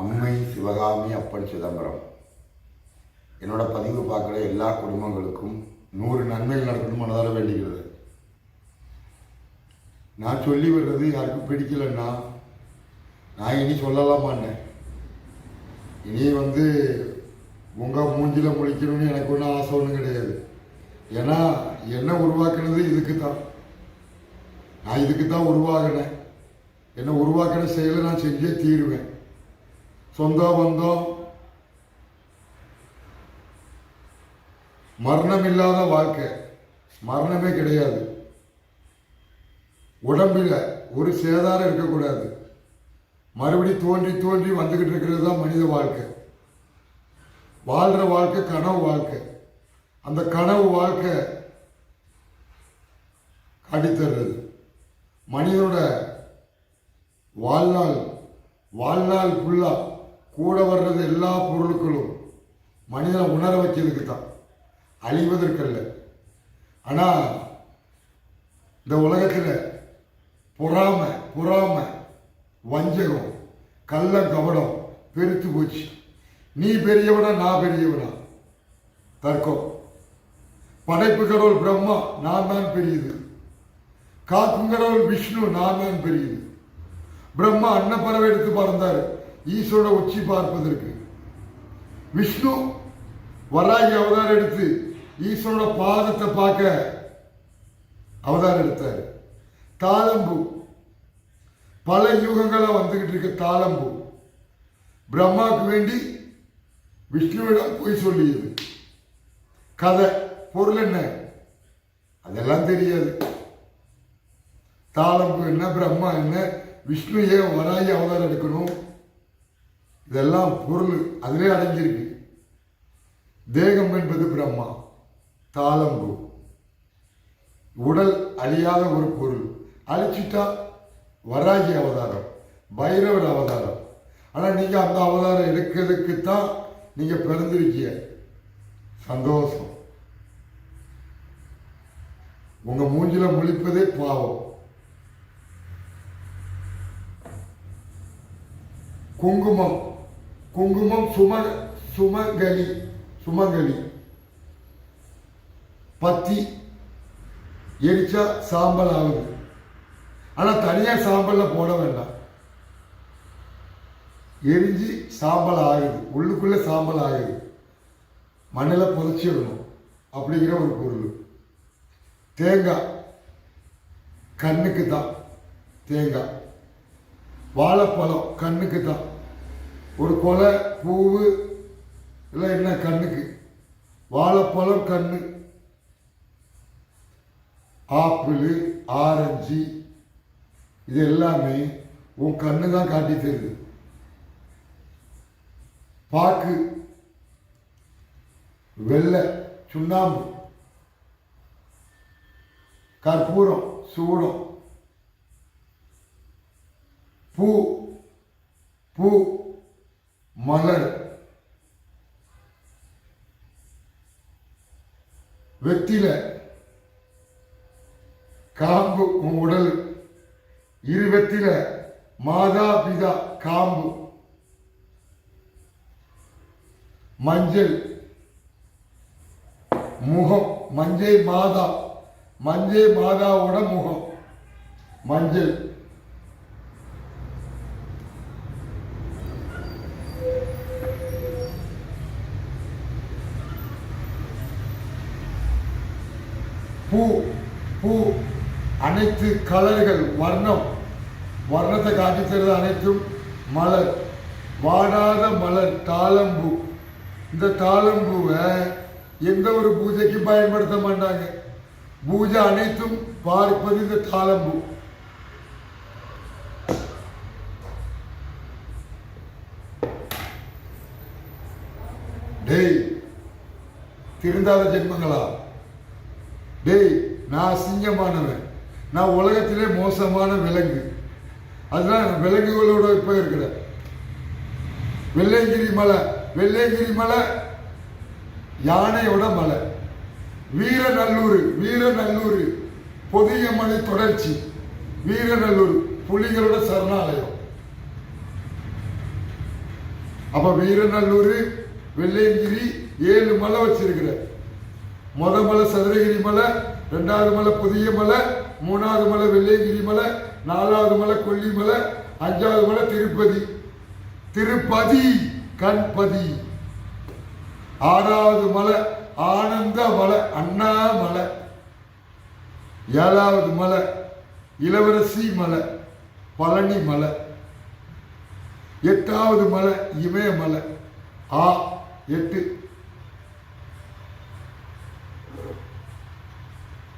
அம்மை சிவகாமி அப்பன் சிதம்பரம். என்னோட பதிவு பார்க்குற எல்லா குடும்பங்களுக்கும் நூறு நன்மைகள் நடக்கணும் மனதார வேண்டிக்கிறது. நான் சொல்லி வர்றது யாருக்கும் பிடிக்கலன்னா நான் இனி சொல்லலாம் இனி வந்து உங்கள் மூஞ்சில முடிக்கணும்னு எனக்கு ஒன்றும் ஆசை ஒன்றும் கிடையாது. ஏன்னா என்ன உருவாக்குனது இதுக்கு தான் நான் இதுக்கு தான் உருவாகினேன். என்னை உருவாக்கின செயலை நான் செஞ்சே தீருவேன். சொந்த பந்தம் மரணம் இல்லாத வாழ்க்கை மரணமே கிடையாது. உடம்பில் ஒரு சேதாரம் இருக்கக்கூடாது. மறுபடி தோன்றி தோன்றி வந்துக்கிட்டு இருக்கிறது தான் மனித வாழ்க்கை. வாழ்கிற வாழ்க்கை கனவு வாழ்க்கை. அந்த கனவு வாழ்க்கை காட்டித்தர்றது மனிதனோட வாழ்நாள் வாழ்நாள் ஃபுல்லாக கூட வர்றது எல்லா பொருட்களும் மனிதனை உணர வைக்கிறதுக்கு தான். அழிவதற்கல்ல. ஆனால் இந்த உலகத்தில் பொறாமை பொறாமை வஞ்சகம் கள்ள கவனம் பெருத்து போச்சு. நீ பெரியவனா நான் பெரியவனா? தர்க்கம். படைப்பு கடவுள் பிரம்மா நான் தான் பெரியது. காக்கும் கடவுள் விஷ்ணு நான் தான் பெரியது. பிரம்மா அன்னப்பறவை எடுத்து பறந்தாரு. ஈஸ்வரோட உச்சி பார்ப்பதற்கு. விஷ்ணு வராகி அவதாரம் எடுத்து ஈஸ்வரோட பாதத்தை பார்க்க அவதாரம் எடுத்தார். தாளம்பு. பல யுகங்களாக வந்துக்கிட்டு இருக்க தாளம்பு. பிரம்மாவுக்கு வேண்டி விஷ்ணுவிடம் போய் சொல்லியது. கதை பொருள் என்ன? அதெல்லாம் தெரியாது. தாளம்பு என்ன பிரம்மா என்ன? விஷ்ணு ஏன் வராகி அவதாரம் எடுக்கணும்? இதெல்லாம் பொருள். அதிலே அடைஞ்சிருக்கு தேகம் என்பது பிரம்மா தாளம்பு உடல் அழியாத ஒரு பொருள். அழிச்சிட்டா வராகி அவதாரம் பைரவர் அவதாரம். ஆனால் நீங்கள் அந்த அவதாரம் எடுக்கிறதுக்கு தான் நீங்கள் பிறந்திருக்கீங்க. சந்தோஷம். உங்கள் மூஞ்சில முழிப்பதே பாவம். குங்குமம். குங்குமம் சும சுமங்கலி சுமங்கலி. பத்தி எரிச்சா சாம்பல் ஆகுது. ஆனால் தனியாக சாம்பலில் போட வேண்டாம். எரிஞ்சு சாம்பல் ஆகுது. உள்ளுக்குள்ளே சாம்பல் ஆகுது. மண்ணில் புதைச்சிடணும் அப்படிங்கிற ஒரு பொருள். தேங்காய். கண்ணுக்கு தான் தேங்காய். வாழைப்பழம் கண்ணுக்கு தான் ஒரு கொலை பூவு இல்லை என்ன கண்ணுக்கு? வாழைப்பழம் கண்ணு. ஆப்பிள் ஆரஞ்சு இது எல்லாமே உன் கண்ணு தான் காட்டி தருது. பாக்கு வெள்ளை சுண்ணாம்பு கற்பூரம் சூடம். பூ பூ மலர். வெத்தில காம்பு உன் உடல். இருவத்தில மாதா பிதா காம்பு. மஞ்சள். முகம். மஞ்சள் மாதா. மஞ்சள் மாதாவோட முகம். மஞ்சள் பூ பூ அனைத்து கலர்கள் வர்ணம். வர்ணத்தை காட்டித்தருது அனைத்தும் மலர். வாடாத மலர் தாளம்பூ. இந்த தாளம்பூவை எந்த ஒரு பூஜைக்கு பயன்படுத்த மாட்டாங்க. பூஜை அனைத்தும் பார்ப்பது இந்த தாளம்பூ. டேய் திருந்தாத ஜென்மங்களா? டேய் நான் சிங்கமானவன் நான் உலகத்திலே மோசமான விலங்கு. அதுதான் விலங்குகளோட இப்போ இருக்கிறேன் வெள்ளையங்கிரி மலை வெள்ளையங்கிரி மலை யானையோட மலை. வீரநல்லூர் வீரநல்லூர் புதிய மலை தொடர்ச்சி. வீரநல்லூர் புலிகளோட சரணாலயம். அப்ப வீரநல்லூர் வெள்ளையங்கிரி ஏழு மலை வச்சிருக்கிற. முத மலை சதுரகிரி மலை ரெண்டாவது மலை புதிய மலை மூணாவது மலை வெள்ளையகிரி மலை நாலாவது மலை கொல்லிமலை அஞ்சாவது மலை திருப்பதி. திருப்பதி கண்பதி. ஆறாவது மலை ஆனந்த மலை அண்ணா மலை. ஏழாவது மலை இளவரசி மலை பழனி மலை. எட்டாவது மலை இமயமலை ஆ எட்டு.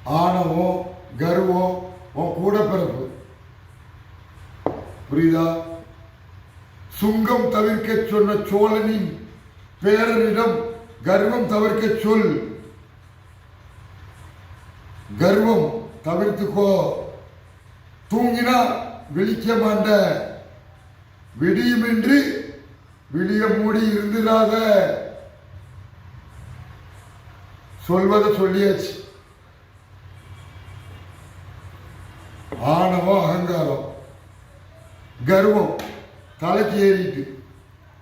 ஆணவம் கர்வம் உன் கூட பிறப்பு. புரியுதா? சுங்கம் தவிர்க்க சொன்ன சோழனின் பேரனிடம் கர்வம் தவிர்க்க சொல். கர்வம் தவிர்த்துக்கோ. தூங்கினா விழிக்க மாட்ட. விடியுமென்று விடிய மூடி இருந்துடாத. சொல்வதை சொல்லியாச்சு. ஆணவம் அகங்காரம். கர்வம் தலைக்கு ஏறிட்டு.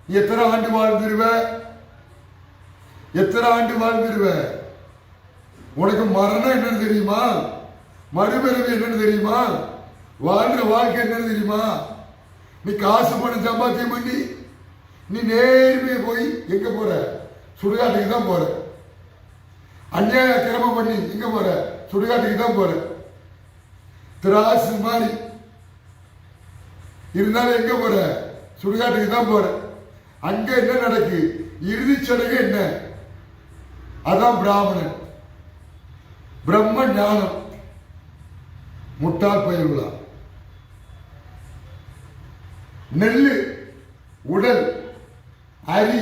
நீ எத்தனை ஆண்டு வாழ்ந்துருவ? எத்தனை ஆண்டு வாழ்ந்துருவ? உனக்கு மரணம் என்னன்னு தெரியுமா? மறுபிறவி என்னன்னு தெரியுமா? வாழ்ற வாழ்க்கை என்னன்னு தெரியுமா? நீ காசு பணம் சம்பாத்தியம் பண்ணி நீ நேர்மையை போய் எங்க போற? சுடுகாட்டுக்கு தான் போற. அந்நிய கிரமம் பண்ணி எங்க போற? சுடுகாட்டுக்கு தான் போற. திராசு மாதிரி. இருந்தாலும் எங்க போற? சுடுகாட்டுக்கு தான் போற. அங்க என்ன நடக்கு? இறுதி சடங்கு என்ன? அதான் பிராமணன். பிரம்ம ஞானம். முட்டால் பயிர்களா நெல் உடல் அரி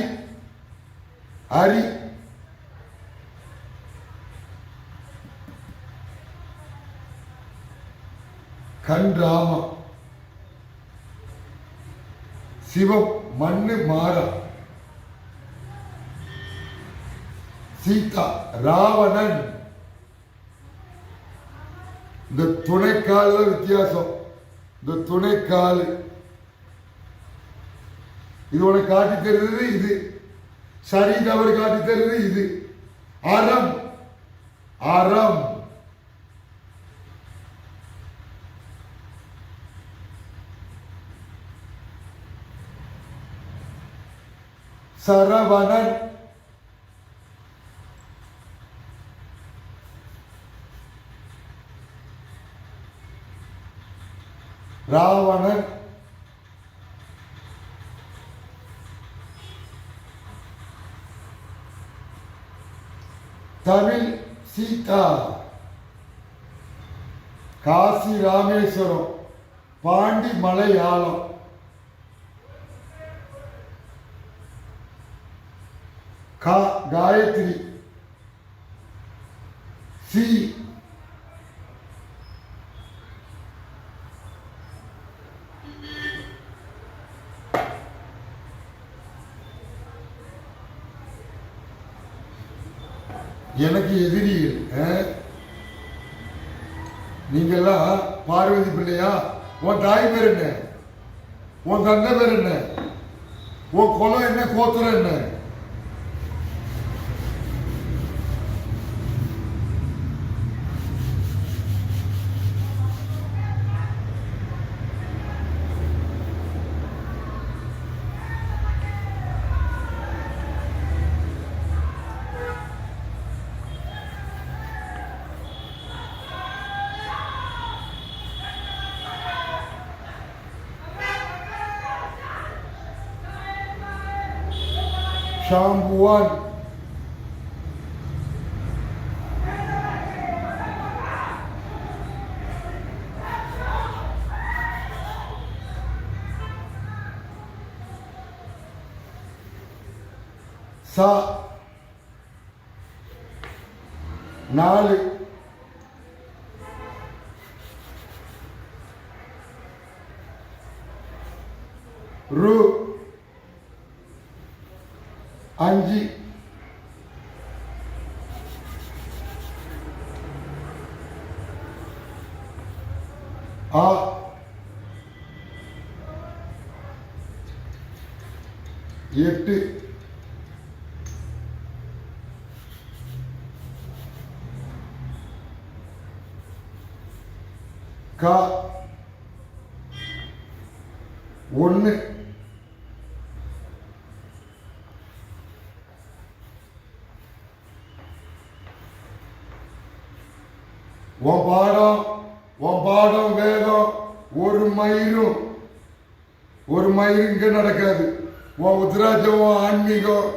அரி கண் ராமம் சிவம் மண்ணு மாறா. சீதா ராவணன். இந்த துணைக்கால் தான் வித்தியாசம். இந்த துணைக்கால் இது உனக்கு காட்டி தருது இது. சரி தவறு காட்டி தருவது இது. அறம். அறம். சரவணன். ராவணன். தமிழ் சீதா. காசி ராமேஸ்வரம் பாண்டி மலையாளம் கா காயத்ரி சி எனக்கு எதிரியில் ஆ? நீங்கெல்லாம் பார்வதி பிள்ளையா? உன் தாய் பேர் என்ன? உன் தந்தை பேர் என்ன? உன் குலம் என்ன? கோத்திரம் என்ன? ஷாம்புவான் சா நாலு ரு அஞ்சு ஆ எட்டு கா ஒன்று உன் பாடம் உன் பாடம் வேதம் ஒரு மயிரும் ஒரு மயிரும் இங்கே நடக்காது. உன் உத்ராஜம் உன் ஆன்மீகம்.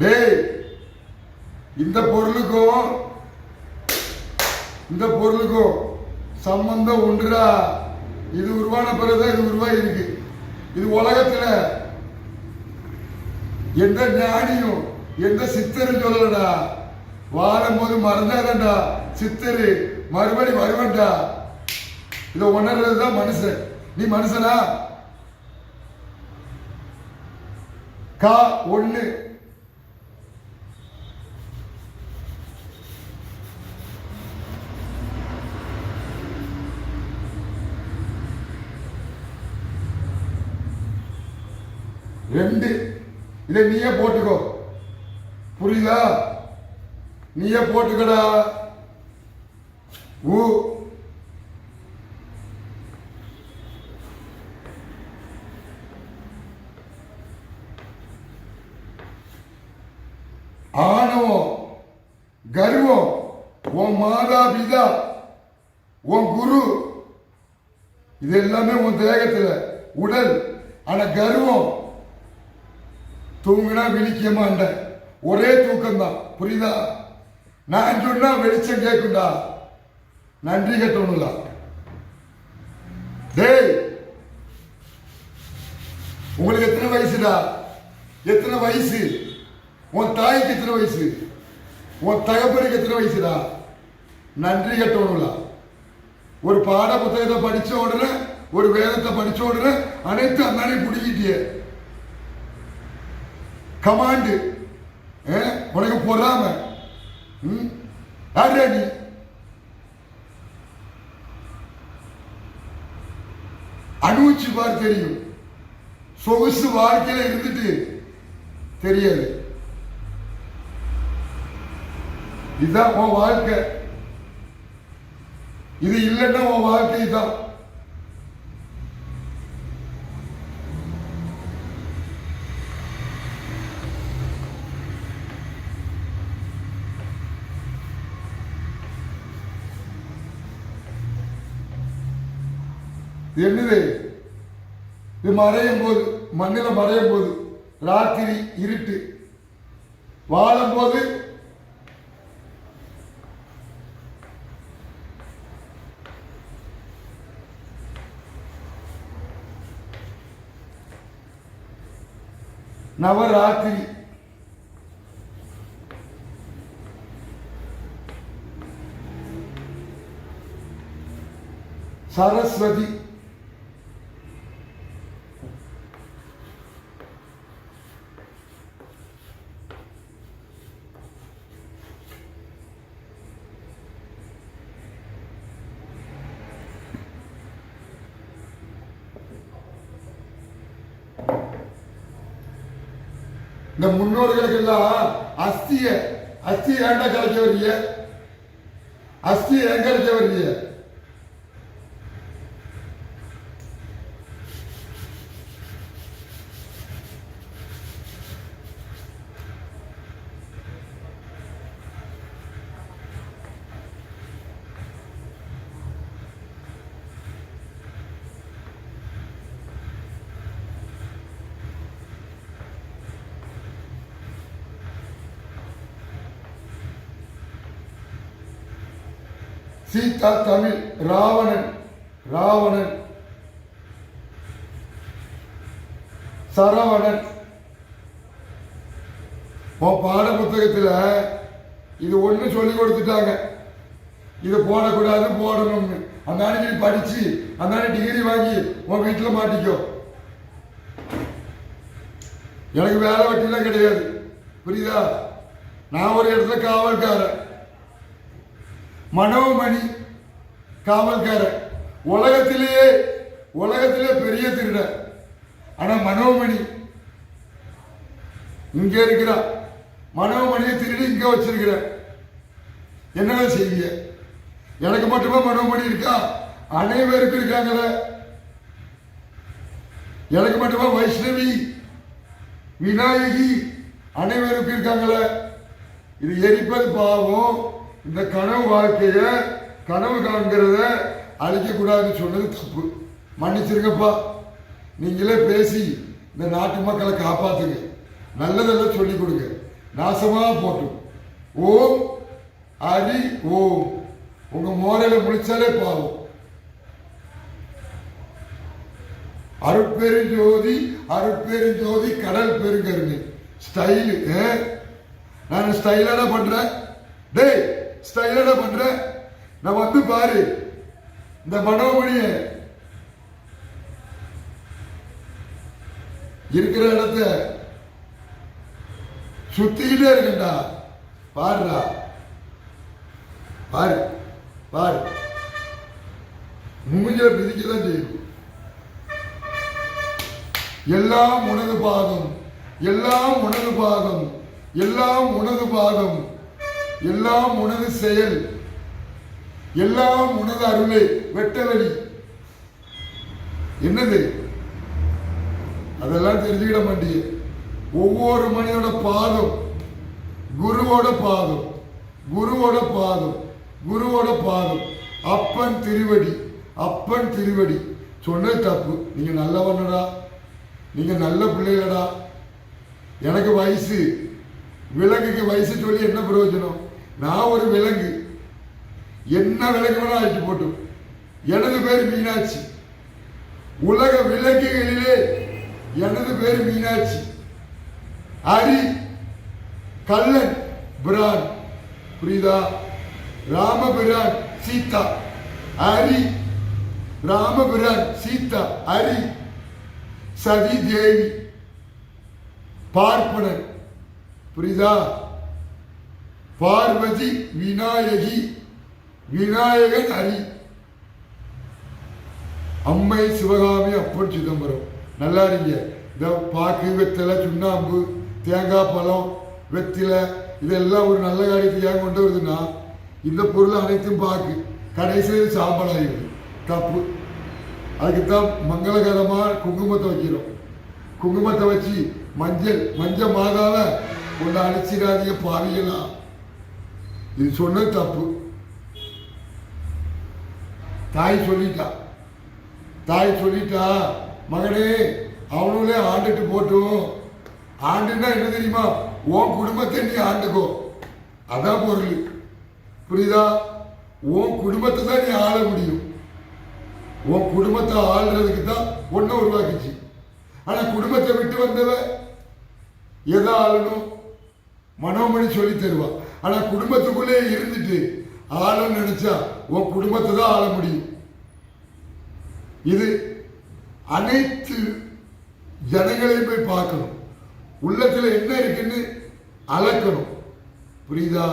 டேய் இந்த பொருளுக்கும் இந்த பொருளுக்கும் சம்பந்தம் உண்டுடா இது உருவான பிறகுதான் இது உருவாயிருக்கு. இது உலகத்துல எந்த ஞானியும் எந்த சித்தரும் சொல்லலடா. வாழும்போது மறந்தாதண்டா சித்தரு மறுபடி வருவன்டா. இதை உணர்றது தான் மனுஷன். நீ மனுஷனா? கா ஒண்ணு. ரெண்டு. இதை நீயே போட்டுக்கோ. புரியுதா? நீயே போட்டுக்கடா. ஊ. ஆணவம் கர்வம் உன் மாதா பிதா உன் குரு. இது எல்லாமே உன் தேகத்துல. உடல் ஆனா கர்வம். தூங்குனா விழிக்கமாண்ட ஒரே தூக்கம் தான் புரியுதா? நான் சொன்னா வெளிச்சம் கேட்கும்டா நன்றி கட்டணும்ல டேய் உங்களுக்கு எத்தனை வயசுடா? எத்தனை வயசு? உன் தாய்க்கு எத்தனை வயசு? உன் தகப்பனுக்கு எத்தனை வயசுடா? நன்றி கட்டணும்ல ஒரு பாட புத்தகத்தை படிச்ச உடனே ஒரு வேதத்தை படிச்ச உடனே அனைத்து அண்ணனை பிடிக்கிட்டியே. கமாண்டு உனக்கு பொறாம. ம்? யாருடா நீ? அனுபவிச்சு பார் தெரியும். சொகுசு வாழ்க்கையில இருந்துட்டு தெரியாது. இதுதான் உன் வாழ்க்கை. இது இல்லைன்னா உன் வாழ்க்கை தான் இது என்னது? இது மறையும் போது மண்ணில் மறையும் போது ராத்திரி இருட்டு. வாழும் போது நவராத்திரி. சரஸ்வதி. இந்த முன்னோர்களுக்கு எல்லாம் அஸ்திய அஸ்தி ஏண்டா கலைக்க வர்றீங்க அஸ்தி எங்க கலைக்க வர்றீங்க சீதா தமிழ் ராவணன் ராவணன் சரவணன். உன் பாட புத்தகத்தில் இது ஒன்று சொல்லி கொடுத்துட்டாங்க. இது போடக்கூடாது போடணும்னு. அந்த அன்னைக்கு நீ படிச்சு அந்த அன்னைக்கு டிகிரி வாங்கி உன் வீட்டில் மாட்டிக்கோ. எனக்கு வேலை வெட்டிலாம் கிடையாது. புரியுதா? நான் ஒரு இடத்துல காவல்காரன். மனோமணி காவல்காரன் உலகத்திலேயே உலகத்திலே பெரிய திருடன். ஆனா மனோமணி இங்க இருக்கிறா மனோமணியை திருடி இங்க வச்சிருக்கிற என்னடா செய்வீங்க? எனக்கு மட்டுமா மனோமணி இருக்கா? அனைவருக்கும் இருக்காங்களே எனக்கு மட்டுமா வைஷ்ணவி விநாயகி அனைவருக்கும் இருக்காங்களே இது எரிப்பது பாவம். இந்த கனவு வாழ்க்கைய கனவு காண்கிறத அழிக்கக்கூடாதுன்னு சொன்னது தப்பு. மன்னிச்சிருங்கப்பா. நீங்களே பேசி இந்த நாட்டு மக்களை காப்பாற்றுங்க நல்லதெல்லாம் சொல்லிக் கொடுங்க. நாசமாக போட்டும். ஓம் ஹரி ஓம். உங்கள் மோரையில் முடிச்சாலே பாவம். அருட்பெருஞ்சோதி அருட்பெருஞ்சோதி கடல் பெருங்கருங்க ஸ்டைலு நான் ஸ்டைலான பண்ணுறேன் டேய்! ஸ்டைலான பண்றேன் நான் வந்து பாரு. இந்த மனோமணிய இருக்கிற இடத்த சுத்திக்கிட்டே இருக்கண்டா பாருடா. பாரு. பாரு. மூஞ்சில பிதிக்க தான் செய்யும். எல்லாம் உனது பாதம். எல்லாம் உனது பாதம். எல்லாம் உனது பாதம். எல்லாம் உனது செயல். எல்லாம் உனது அருளே. வெட்டவெளி. என்னது? அதெல்லாம் தெரிஞ்சுக்கிட மாட்டீங்க ஒவ்வொரு மனிதனோட பாதம் குருவோட பாதம் குருவோட பாதம் குருவோட பாதம். அப்பன் திருவடி அப்பன் திருவடி. சொன்னது தப்பு. நீங்க நல்லவனடா. நீங்க நல்ல பிள்ளைகளடா. எனக்கு வயசு. விலங்குக்கு வயசு சொல்லி என்ன பிரயோஜனம்? நான் ஒரு விலங்கு. என்ன விலங்கு வேணா ஆக்கி போட்டும் எனது பேர் மீனாட்சி. உலக விலங்குகளிலே எனது பேர் மீனாட்சி. ஹரி கல்லன் பிரான். புரியுதா? ராமபிரான் சீதா. ஹரி ராமபிரான் சீதா. ஹரி சதி தேவி. பார்ப்பனர். புரியுதா? பார்வதி விநாயகி விநாயகன் ஹரி அம்மை சிவகாமி அப்பன் சிதம்பரம். நல்லா இருங்க. இந்த பாக்கு வெத்தலை சுண்ணாம்பு தேங்காய் பழம் வெத்திலை இதெல்லாம் ஒரு நல்ல காரியத்துக்கு ஏன் கொண்டு வருதுன்னா இந்த பொருள் அனைத்தும் பாக்கு. கடைசியில் சாம்பல் ஆகிடுது தப்பு. அதுக்குத்தான் மங்களகரமாக குங்குமத்தை வைக்கிறோம். குங்குமத்தை வச்சு மஞ்சள் மஞ்சள் மாதாவை கொண்டு அடிச்சிடாதீங்க பாவிக்கலாம் இது சொன்னது தப்பு. தாய் சொல்லிட்டா. தாய் சொல்லிட்டா மகனே அவனுங்களே ஆண்டுட்டு போட்டும் ஆண்டுன்னா என்ன தெரியுமா? உன் குடும்பத்தை நீ ஆண்டுக்கோ. அதான் பொருள். புரியுதா? உன் குடும்பத்தை தான் நீ ஆள முடியும். உன் குடும்பத்தை ஆள்றதுக்கு தான் ஒன்றை உருவாக்கிச்சு. ஆனால் குடும்பத்தை விட்டு வந்தவ எதை ஆளணும்? மனோமணி சொல்லி தருவா. ஆனா குடும்பத்துக்குள்ளே இருந்துட்டு ஆளும் நினைச்சா உன் குடும்பத்தை தான் ஆள முடியும். இது அனைத்து ஜனங்களையும் போய் பார்க்கணும். உள்ளத்துல என்ன இருக்குன்னு அளக்கணும். புரியுதா?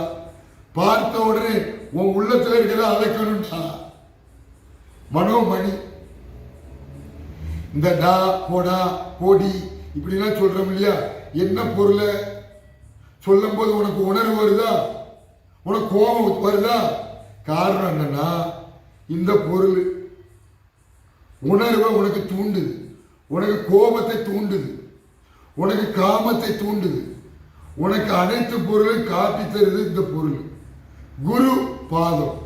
பார்த்த உடனே உன் உள்ளத்துல இருக்கிறத அளக்கணும்டா. மனோமணி. இந்த டா போடா போடி இப்படிலாம் சொல்றோம் இல்லையா? என்ன பொருளை சொல்லும் போது உனக்கு உணர்வு வருதா? உனக்கு கோபம் வருதா? காரணம் என்னன்னா இந்த பொருள் உணர்வை உனக்கு தூண்டுது. உனக்கு கோபத்தை தூண்டுது. உனக்கு காமத்தை தூண்டுது. உனக்கு அனைத்து பொருளையும் காட்டி தருது இந்த பொருள். குரு பாதம்.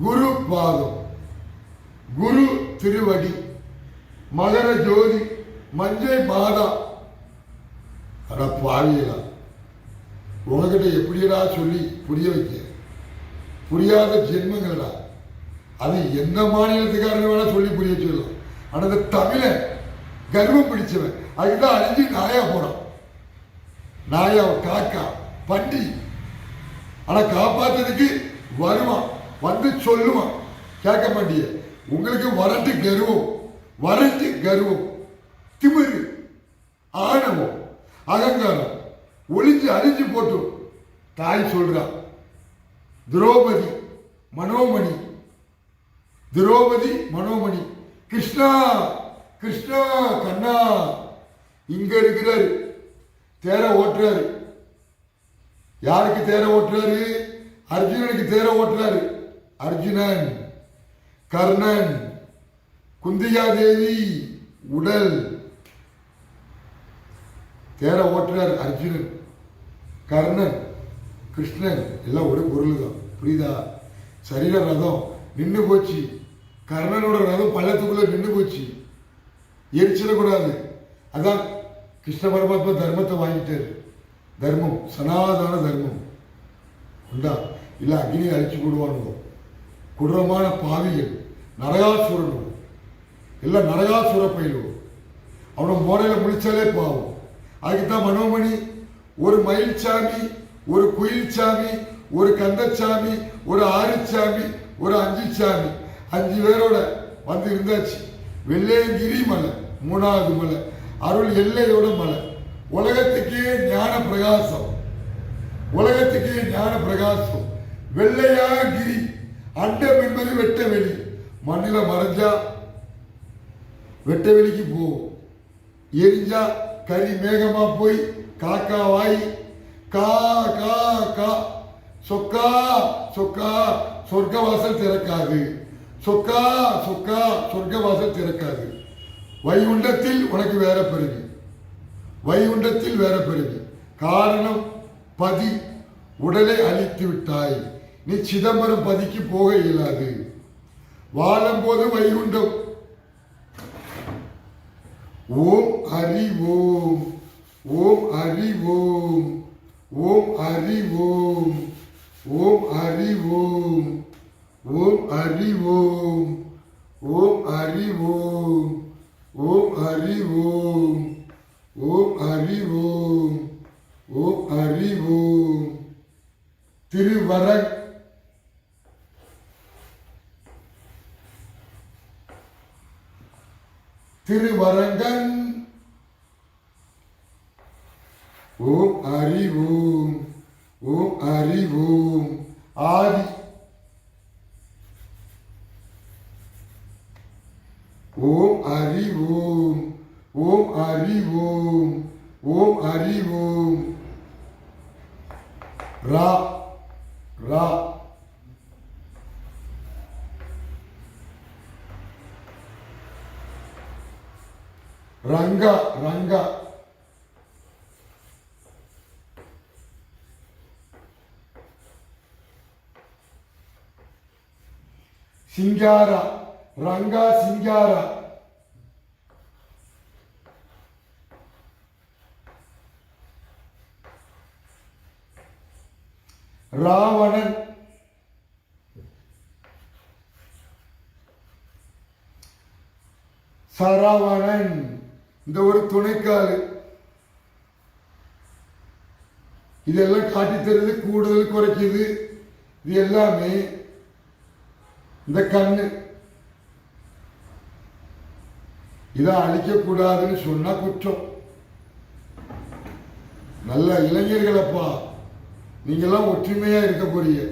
குரு பாதம். குரு திருவடி. மகர ஜோதி மஞ்சள் மாதா. அட பாவியலாம் உங்ககிட்ட எப்படியடா சொல்லி புரிய வைக்க? புரியாத ஜென்மங்கள்டா. அது எந்த மாநிலத்துக்காரன் வேணா சொல்லி புரிய சொல்லலாம் ஆனால் இந்த தமிழன் கர்வம் பிடிச்சவன். அதுதான் அழிஞ்சு நாயா போகிறான் நாயா காக்கா பண்டி. ஆனால் காப்பாற்றதுக்கு வருவான். வந்து சொல்லுவான். கேட்க மாட்டிய. உங்களுக்கு வரட்டு கர்வம். வரட்டு கர்வம். திமிரு. ஆணவம். அகங்காரம். போட்டும் தாய் சொல்றா திரௌபதி மனோமணி திரௌபதி மனோமணி கிருஷ்ணா கிருஷ்ணா கண்ணா. இங்க இருக்கிறாரு. தேர ஓட்டுறாரு. யாருக்கு தேர ஓட்டுறாரு? அர்ஜுனனுக்கு தேர ஓட்டுறாரு. அர்ஜுனன் கர்ணன் குந்தியா தேவி உடல். தேர ஓட்டுறாரு அர்ஜுனன். கர்ணன் கிருஷ்ணன் எல்லாம் ஒரு பொருள் தான் புரியுதா? சரீர ரதம் நின்று போச்சு. கர்ணனோட ரதம் பள்ளத்துக்குள்ளே நின்று போச்சு. எரிச்சிடக்கூடாது அதான் கிருஷ்ண பரமாத்மா தர்மத்தை வாங்கிட்டார். தர்மம் சனாதன தர்மம். உண்டா? இல்லை அக்னி அழிச்சு போடுவானுவோ? கொடூரமான பாவிகள் நரகாசுரனும் எல்லாம் நரகாசுர பயிலுவோம் அவனை மோரையில் முடித்தாலே பாவம். அதுக்கு தான் மனோமணி ஒரு மயில்சாமி ஒரு குயில்சாமி ஒரு கந்தச்சாமி ஒரு ஆறுச்சாமி ஒரு அஞ்சு சாமி அஞ்சு பேரோட வந்து இருந்தாச்சு. வெள்ளையங்கிரி மலை மூணாவது மலை அருள் எல்லையோட மலை. உலகத்துக்கே ஞான பிரகாசம் உலகத்துக்கே ஞான பிரகாசம் வெள்ளையாகிரி அண்டம் என்பது வெட்ட வெளி. மண்ணில் மறைஞ்சா வெட்ட வெளிக்கு போகும் எரிஞ்சா கறி மேகமாக போய் காக்கா வாய் கா கா கா. சொக்கா சொக்கா சொர்க்க வாசல் திறக்காது. சொக்கா சொக்கா சொர்க்க வாசல் திறக்காது. வைகுண்டத்தில் உனக்கு வேற பெருகு வைகுண்டத்தில் வேற பெருகு காரணம் பதி உடலை அழித்து விட்டாய். நீ சிதம்பரம் பதிக்கு போக இயலாது. வாழும் போது வைகுண்டம். ஓம் ஹரி ஓம். ஓம் ஹரி ஓம். ஓம் ஹரி ஓம். ஓம் ஹரி ஓம். ஓம் ஹரி ஓம். ஓம் ஹரி ஓம். ஓம் ஹரி ஓம். ஓம் ஹரி ஓம். ஓம் ஹரி ஓம். திருவரங் திருவரங்கன் ஓம் அறிவோம் ஓம் அறிவோம். ஆதி. ஓம் அறிவோம் ஓம் அறிவோம் ஓம் அறிவோம். ரா ரா. ரங்கா ரங்கா. சிங்காரா ரங்கா சிங்காரா. ராவணன். சரவணன். இந்த ஒரு துணைக்காரு. இதெல்லாம் காட்டி தருது கூடுதல் குறைக்குது. இது எல்லாமே இந்த கண்ணு இதை அழிக்கக்கூடாதுன்னு சொன்னா குற்றம். நல்ல இளைஞர்களப்பா. நீங்கெல்லாம் ஒற்றுமையா இருக்க போறீங்க.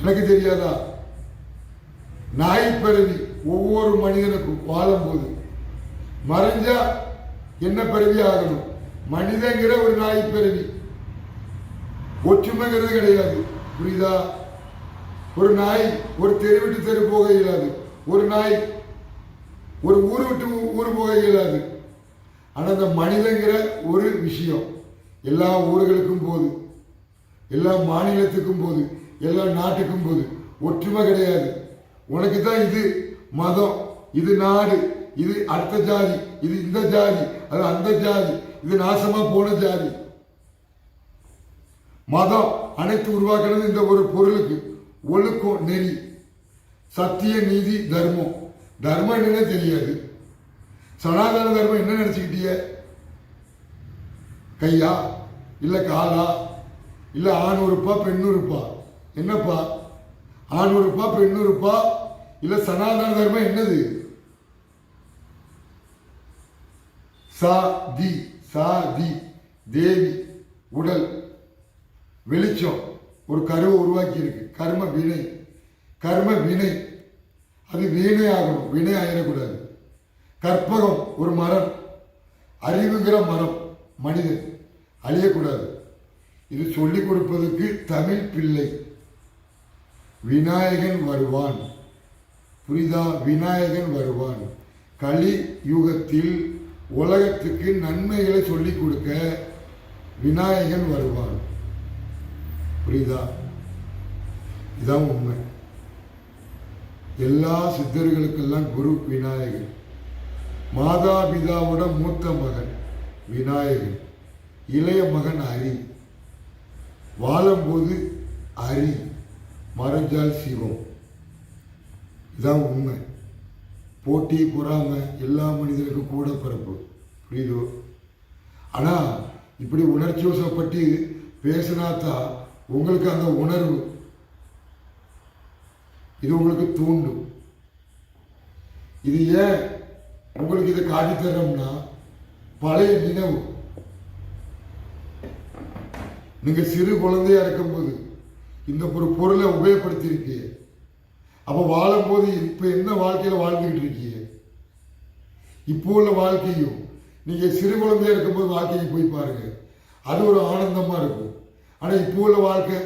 எனக்கு தெரியாதா? நாய் ஒவ்வொரு மனிதனுக்கும் வாழும்போது மறைஞ்சா என்ன பிறவி ஆகணும்? மனிதங்கிற ஒரு நாய் ஒற்றுமைங்கிறது கிடையாது. புரியுதா? ஒரு நாய் ஒரு தெரு விட்டு தெரு போக இயலாது. ஒரு நாய் ஒரு ஊர் விட்டு ஊர் போக இயலாது. ஆனால் அந்த மனிதங்கிற ஒரு விஷயம் எல்லா ஊர்களுக்கும் போது எல்லா மாநிலத்துக்கும் போது எல்லா நாட்டுக்கும் போது ஒற்றுமை கிடையாது. உனக்கு தான் இது மதம் இது நாடு இது அடுத்த ஜாதி இது இந்த ஜாதி அது அந்த ஜாதி இது நாசமா போன ஜாதி. மதம் அனைத்து உருவாக்குறது இந்த ஒரு பொருளுக்கு. ஒழுக்கம் நெறி சத்திய நீதி தர்மம். தர்மம் என்னன்னே தெரியாது. சனாதன தர்மம் என்ன நினச்சிக்கிட்டிய? கையா? இல்லை காலா? இல்லை ஆண் உறுப்பா பெண் உறுப்பா என்னப்பா? ஆண் உறுப்பா பெண் உறுப்பா இல்ல சனாதன தர்மம் என்னது? சா தி சா தி தேவி உடல் வெளிச்சம். ஒரு கருவை உருவாக்கி இருக்கு கர்ம வினை. கர்ம வினை. அது வீணை ஆகணும் வினை ஆயிடக்கூடாது. கற்பகம் ஒரு மரம். அறிவுங்கிற மரம் மனிதன் அழியக்கூடாது. இது சொல்லிக் கொடுப்பதற்கு தமிழ் பிள்ளை. விநாயகன் வருவான். புரிதா விநாயகன் வருவான். கலி யுகத்தில் உலகத்துக்கு நன்மைகளை சொல்லிக் கொடுக்க விநாயகன் வருவான். புரியுதா? இதான் உண்மை. எல்லா சித்தர்களுக்கெல்லாம் குரு விநாயகர். மாதா பிதாவோட மூத்த மகன் விநாயகர். இளைய மகன் ஹரி வாழும்போது ஹரி மறைஞ்சால் சிவம். இதான் உண்மை. போட்டி பொறாமை எல்லா மனிதனுக்கும் கூட பிறப்பு. புரியுதோ? ஆனால் இப்படி உணர்ச்சி வசப்பட்டு பேசினாதான் உங்களுக்கு அந்த உணர்வு இது உங்களுக்கு தூண்டும். இது ஏன் உங்களுக்கு இதை காட்டித்தரோம்னா பழைய நினைவு. நீங்கள் சிறு குழந்தையா இருக்கும்போது இந்த ஒரு பொருளை உபயோகப்படுத்தியிருக்கீங்க அப்போ வாழும்போது இப்போ என்ன வாழ்க்கையில் வாழ்ந்துக்கிட்டு இருக்கீங்க? இப்போ உள்ள வாழ்க்கையும் நீங்கள் சிறு குழந்தையா இருக்கும்போது வாழ்க்கையை போய் பாருங்கள் அது ஒரு ஆனந்தமாக இருக்கும். ஆனா இப்போ உள்ள வாழ்க்கை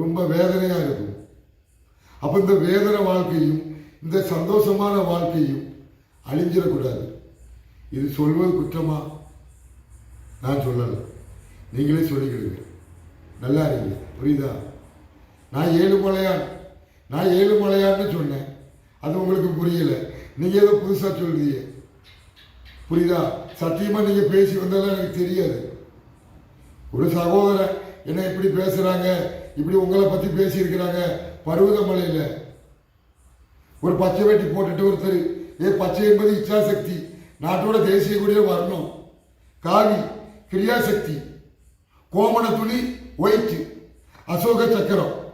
ரொம்ப வேதனையா இருக்கும். அப்ப இந்த வேதனை வாழ்க்கையும் இந்த சந்தோஷமான வாழ்க்கையும் அழிஞ்சிடக்கூடாது. இது சொல்வது குற்றமா? நான் சொல்லலை. நீங்களே சொல்லிக்கிடுங்க. நல்லா இருங்க. புரியுதா? நான் ஏழு மலையான் நான் ஏழு மலையான்னு சொன்னேன். அது உங்களுக்கு புரியலை. நீங்கள் ஏதோ புதுசாக சொல்றீங்க. புரியுதா? சத்தியமாக நீங்கள் பேசி வந்ததெல்லாம் எனக்கு தெரியாது. ஒரு சகோதரன் என்ன இப்படி பேசுறாங்க? இப்படி உங்களை பத்தி பேசியிருக்கிறாங்க? பருவதமலையில் ஒரு பச்சை வேட்டி போட்டுட்டு ஒருத்தர் ஏ பச்சை என்பது இச்சாசக்தி. நாட்டோட தேசிய கொடியே வரணும். காவி கிரியாசக்தி. கோமண துணி ஒயிட் அசோக சக்கரம்.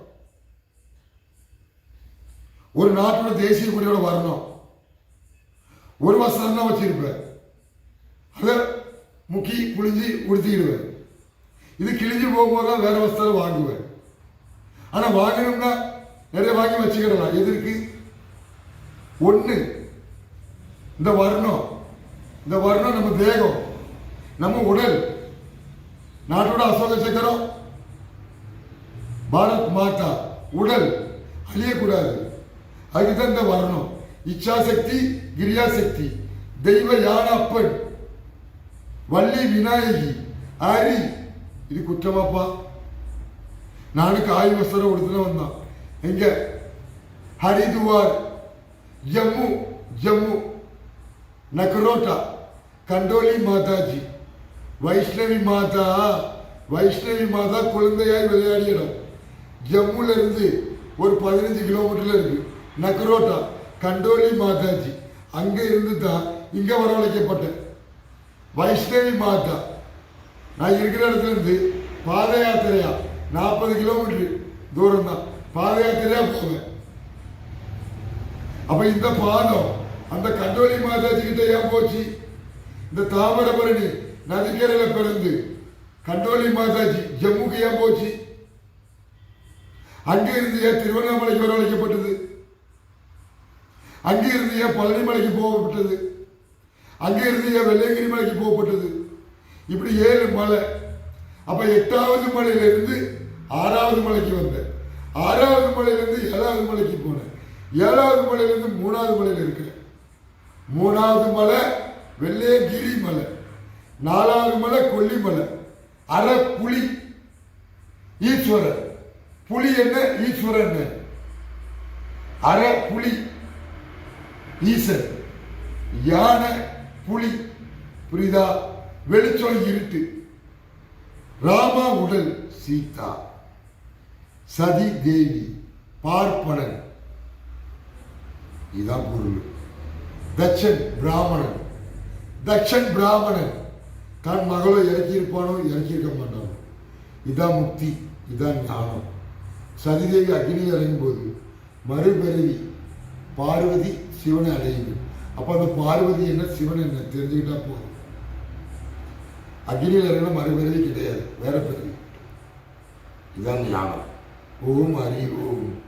ஒரு நாட்டோட தேசிய கொடியோட வரணும். ஒரு வருஷம் தான் வச்சிருப்பேன். அதை முக்கி புழிஞ்சு உடுத்திடுவேன் இது கிழிஞ்சு போகும்போது தான் வேற வஸ்திரம் வாங்குவேன். ஆனா வாங்கணும்னா நிறைய வாங்கி வச்சுக்கிடலாம். எதற்கு? ஒண்ணு இந்த வர்ணம். இந்த வர்ணம் நம்ம தேகம் நம்ம உடல். நாட்டோட அசோக சக்கரம் பாரத் மாதா உடல். அழியக்கூடாது. அதுதான் இந்த வர்ணம். இச்சாசக்தி கிரியாசக்தி. தெய்வ யான அப்பன். வள்ளி விநாயகி ஆரி இது குற்றமாப்பா. நானும் காய் வசரம் கொடுத்துட்டு வந்தான். எங்க? ஹரிதுவார். ஜம்மு ஜம்மு. நக்ரோட்டா. கண்டோலி மாதாஜி. வைஷ்ணவி மாதா. வைஷ்ணவி மாதா குழந்தையாய் விளையாடிடும் ஜம்முல இருந்து ஒரு பதினஞ்சு கிலோமீட்டர்ல இருக்கு. நக்ரோட்டா. கண்டோலி மாதாஜி. அங்கே இருந்து தான் இங்கே வரவழைக்கப்பட்டேன். வைஷ்ணவி மாதா. நான் இருக்கிற இடத்துலேருந்து பாத யாத்திரையா? நாற்பது கிலோமீட்டர் தூரம் தான் பாத யாத்திரையா போவேன். அப்போ இந்த பாதம் அந்த கண்டோலி மாதாஜி கிட்ட ஏன் போச்சு? இந்த தாமிரபரணி நதிக்கரையில் பிறந்து கண்டோலி மாதாஜி ஜம்முக்கு ஏன் போச்சு? அங்கிருந்து ஏன் திருவண்ணாமலைக்கு வரவழைக்கப்பட்டது அங்கிருந்து ஏன் பழனிமலைக்கு போகப்பட்டது? அங்கிருந்து ஏன் வெள்ளையங்கிரி மலைக்கு போகப்பட்டது? இப்படி ஏழு மலை. அப்போ எட்டாவது மலையிலிருந்து ஆறாவது மலைக்கு வந்தேன். ஆறாவது மலையிலேருந்து ஏழாவது மலைக்கு போனேன். ஏழாவது மலையிலேருந்து மூணாவது மலையில் இருக்கிறேன். மூணாவது மலை வெள்ளையங்கிரி மலை. நாலாவது மலை கொல்லிமலை அற புலி. ஈஸ்வரர். புலி என்ன? ஈஸ்வரன் என்ன? அற புலி. ஈசன் யானை புலி. புரியுதா? வெளிச்சம் இருட்டு. ராமா உடல் சீதா. சதி தேவி பார்ப்பனன். இதான் பொருள். தட்சன் பிராமணன். தட்சன் பிராமணன். தன் மகளை இறக்கியிருப்பானோ? இறக்கியிருக்க மாட்டானோ? இதான் முக்தி இதான் ஞானம். சதிதேவி அக்னி அடையும் போது மறுபிறவி பார்வதி சிவனை அடையுது. அப்போ அந்த பார்வதி என்ன சிவன் என்ன? தெரிஞ்சுக்கிட்டா போதும். அக்னியில் இறங்கின மறுபிறவி கிடையாது. வேற பிறவி இதுதான் ஞானம். ஓம் ஹரி ஓம்.